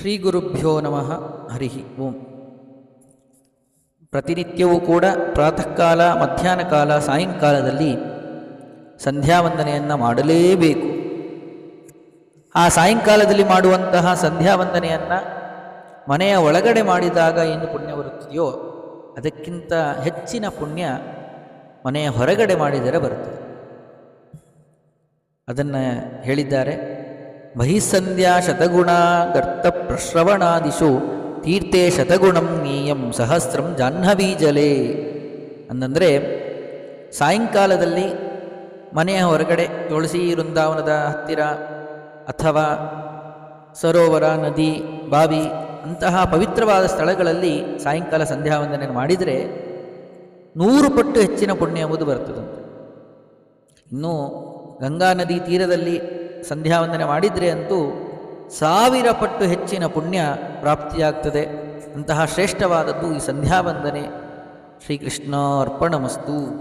ಶ್ರೀ ಗುರುಭ್ಯೋ ನಮಃ. ಹರಿ ಓಂ. ಪ್ರತಿನಿತ್ಯವೂ ಕೂಡ ಪ್ರಾತಃ ಕಾಲ ಮಧ್ಯಾಹ್ನ ಕಾಲ ಸಾಯಂಕಾಲದಲ್ಲಿ ಸಂಧ್ಯಾವಂದನೆಯನ್ನು ಮಾಡಲೇಬೇಕು. ಆ ಸಾಯಂಕಾಲದಲ್ಲಿ ಮಾಡುವಂತಹ ಸಂಧ್ಯಾವಂದನೆಯನ್ನು ಮನೆಯ ಒಳಗಡೆ ಮಾಡಿದಾಗ ಏನು ಪುಣ್ಯ ಬರುತ್ತದೆಯೋ ಅದಕ್ಕಿಂತ ಹೆಚ್ಚಿನ ಪುಣ್ಯ ಮನೆಯ ಹೊರಗಡೆ ಮಾಡಿದರೆ ಬರುತ್ತದೆ. ಅದನ್ನು ಹೇಳಿದ್ದಾರೆ ಬಹಿಸ್ಸಂಧ್ಯಾ ಶತಗುಣ ಗರ್ತ ಪ್ರಶ್ರವಣಾದಿಶು ತೀರ್ಥೆ ಶತಗುಣಂ ನೀಯಂ ಸಹಸ್ರಂ ಜಾಹ್ನವೀಜಲೇ. ಅಂದಂದರೆ ಸಾಯಂಕಾಲದಲ್ಲಿ ಮನೆಯ ಹೊರಗಡೆ ತುಳಸಿ ವೃಂದಾವನದ ಹತ್ತಿರ ಅಥವಾ ಸರೋವರ, ನದಿ, ಬಾವಿ ಅಂತಹ ಪವಿತ್ರವಾದ ಸ್ಥಳಗಳಲ್ಲಿ ಸಾಯಂಕಾಲ ಸಂಧ್ಯಾವಂದನೆ ಮಾಡಿದರೆ ನೂರು ಪಟ್ಟು ಹೆಚ್ಚಿನ ಪುಣ್ಯ ಎಂಬುದು ಬರ್ತದಂತೆ ಇನ್ನು ಗಂಗಾ ನದಿ ತೀರದಲ್ಲಿ ಸಂಧ್ಯಾವಂದನೆ ಮಾಡಿದರೆ ಅಂತೂ ಸಾವಿರ ಪಟ್ಟು ಹೆಚ್ಚಿನ ಪುಣ್ಯ ಪ್ರಾಪ್ತಿಯಾಗ್ತದೆ. ಅಂತಹ ಶ್ರೇಷ್ಠವಾದದ್ದು ಈ ಸಂಧ್ಯಾವಂದನೆ. ಶ್ರೀಕೃಷ್ಣ ಅರ್ಪಣಮಸ್ತು